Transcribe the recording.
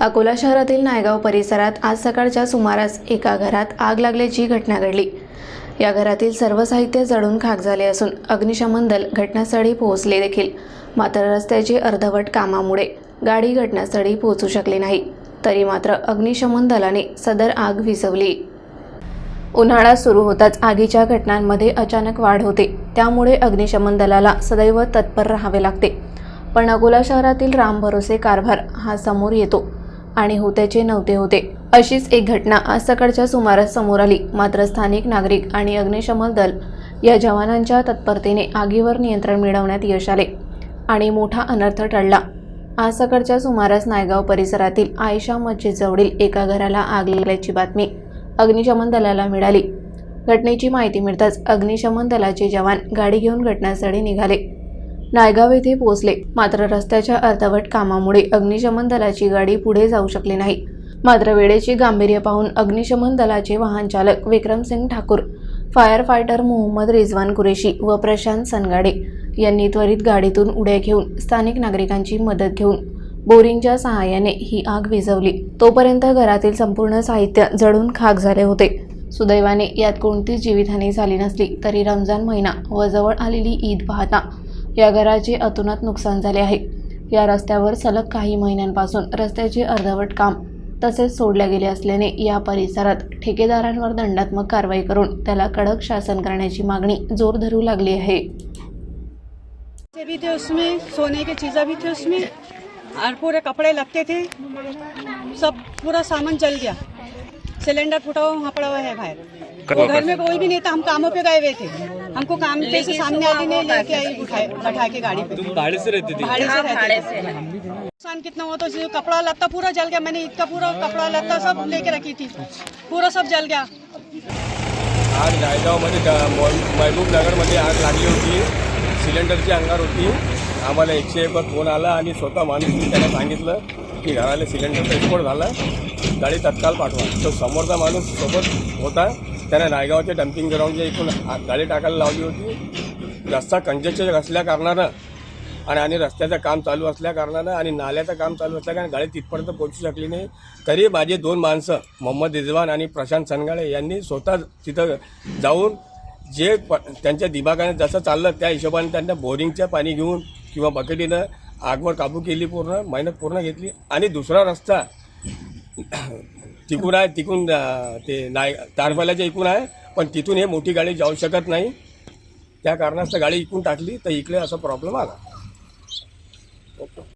अकोला शहरातील नायगाव परिसरात आज सकाळच्या सुमारास एका घरात आग लागल्याची घटना घडली. या घरातील सर्व साहित्य जळून खाक झाले असून अग्निशमन दल घटनास्थळी पोहोचले देखील. मात्र रस्त्याचे अर्धवट कामामुळे गाडी घटनास्थळी पोहोचू शकली नाही. तरी मात्र अग्निशमन दलाने सदर आग विझवली. उन्हाळा सुरू होताच आगीच्या घटनांमध्ये अचानक वाढ होते. त्यामुळे अग्निशमन दलाला सदैव तत्पर राहावे लागते. पण अकोला शहरातील राम भरोसे कारभार हा समोर येतो. आणि होत्याचे नव्हते होते. अशीच एक घटना आज सकाळच्या सुमारास समोर आली. मात्र स्थानिक नागरिक आणि अग्निशमन दल या जवानांच्या तत्परतेने आगीवर नियंत्रण मिळवण्यात यश आले आणि मोठा अनर्थ टळला. आज सकाळच्या सुमारास नायगाव परिसरातील आयशा मस्जिदजवळील एका घराला आग लागल्याची बातमी अग्निशमन दलाला मिळाली. घटनेची माहिती मिळताच अग्निशमन दलाचे जवान गाडी घेऊन घटनास्थळी निघाले. नायगाव येथे पोहोचले. मात्र रस्त्याच्या अर्धवट कामामुळे अग्निशमन दलाची गाडी पुढे जाऊ शकली नाही. मात्र वेळेचे गांभीर्य पाहून अग्निशमन दलाचे वाहन चालक विक्रमसिंग ठाकूर फायर फायटर मोहम्मद रिजवान कुरेशी व प्रशांत सनगाडे यांनी त्वरित गाडीतून उड्या घेऊन स्थानिक नागरिकांची मदत घेऊन बोरिंगच्या सहाय्याने ही आग विझवली. तोपर्यंत घरातील संपूर्ण साहित्य जळून खाक झाले होते. सुदैवाने यात कोणतीच जीवितहानी झाली नसली तरी रमजान महिना व जवळ आलेली ईद पाहता या घराचे अतोनात नुकसान झाले आहे. या रस्त्यावर सलग काही महिन्यांपासून रस्त्याचे अर्धवट काम तसेच सोडल्या गेले असल्याने या परिसरात ठेकेदारांवर दंडात्मक कारवाई करून त्याला कडक शासन करण्याची मागणी जोर धरू लागली आहे. से भी थे उसमें सोने की चीज़ें भी थी उसमें और पूरे कपड़े लगते थे सब पूरा सामान जल गया। सिलेंडर फूटा हुआ वहाँ पड़ा हुआ है बाहर। घर में कोई भी नहीं था हम कामों पे गए हुए थे। हमको काम पे से सामने वाली ने लेके आई बैठा के गाड़ी पे। भाड़े से रहती थी? भाड़े से रहते थे। नुकसान कितना हुआ तो जो कपड़ा लत्ता पूरा जल गया मैंने ईद का पूरा कपड़ा लत्ता सब लेके रखी थी। पूरा सब जल गया। आग नायगावमध्ये ग- मो- महबूबनगरमध्ये आग लागली होती सिलेंडरची अंगार होती आम्हाला एकशे एकवर फ़ोन आला आणि स्वतः माणूस त्याला सांगितलं की घराला सिलेंडरचा एक्सपोर्ट झाला. गाडी तत्काळ पाठवा. तो समोरचा माणूस सोबत होता. त्याने नायगावच्या डम्पिंग ग्राउंडच्या इथून गाडी टाकायला लावली होती रस्ता कंजेस्टेड असल्या कारणानं आणि आणि रस्त्याचं काम चालू असल्या कारणानं आणि नाल्याचं काम चालू असल्या कारण गाडी तिथपर्यंत पोहोचू शकली नाही. तरी माझे दोन माणसं मोहम्मद रिजवान आणि प्रशांत सनगाळे यांनी स्वतः तिथं जाऊन जे प त्यांच्या दिमागाने जसं चाललं त्या हिशोबाने त्यांना बोरिंगचं पाणी घेऊन किंवा बकेटीनं आगवर काबू केली पूर्ण मेहनत पूर्ण घेतली. आणि दुसरा रस्ता तिकून आहे तिकून ते नाय तारपाल्याच्या इकून आहे पण तिथून हे मोठी गाडी जाऊ शकत नाही. त्या कारणास्त गाडी इकून टाकली तर इकडे असा प्रॉब्लेम आला.